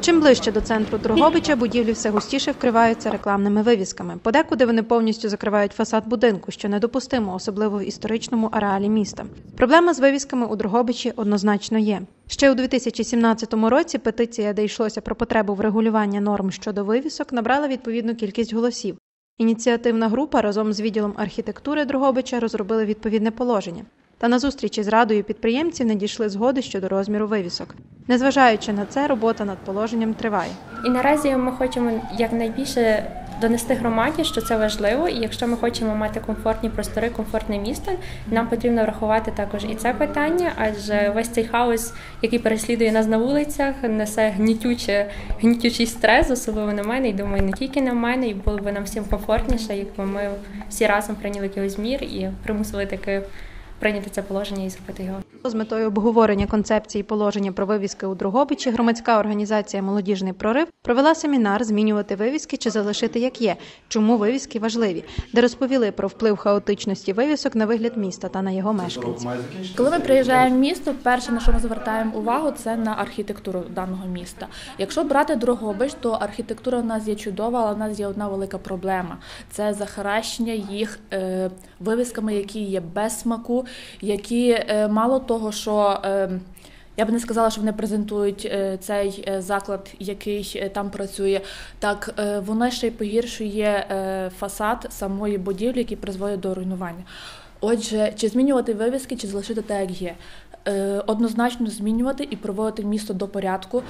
Чим ближче до центру Дрогобича, будівлі все густіше вкриваються рекламними вивісками. Подекуди вони повністю закривають фасад будинку, що недопустимо, особливо в історичному ареалі міста. Проблема з вивісками у Дрогобичі однозначно є. Ще у 2017 році петиція, де йшлося про потребу врегулювання норм щодо вивісок, набрала відповідну кількість голосів. Ініціативна група разом з відділом архітектури Дрогобича розробили відповідне положення. Та на зустрічі з радою підприємців не дійшли згоди щодо розміру вивісок. Незважаючи на це, робота над положенням триває. І наразі ми хочемо якнайбільше донести громаді, що це важливо, і якщо ми хочемо мати комфортні простори, комфортне місто, нам потрібно врахувати також і це питання, адже весь цей хаос, який переслідує нас на вулицях, несе гнітюче, гнітючий стрес, особливо на мене, і думаю, не тільки на мене, і було б нам всім комфортніше, якби ми всі разом прийняли якийсь мір і примусили таки прийняти це положення і зробити його. З метою обговорення концепції положення про вивіски у Дрогобичі громадська організація Молодіжний прорив провела семінар змінювати вивіски чи залишити як є, чому вивіски важливі, де розповіли про вплив хаотичності вивісок на вигляд міста та на його мешканців. Коли ми приїжджаємо в місто, перше на що ми звертаємо увагу, це на архітектуру даного міста. Якщо брати Дрогобич, то архітектура в нас є чудова, але в нас є одна велика проблема: це захаращення їх е, вивісками, які є без смаку, які е, мало того, що е, я би не сказала, що вони презентують е, цей заклад, який там працює. Так воно ще й погіршує фасад самої будівлі, який призводить до руйнування. Отже, чи змінювати вивіски, чи залишити так, як є. Однозначно змінювати і приводити місто до порядку.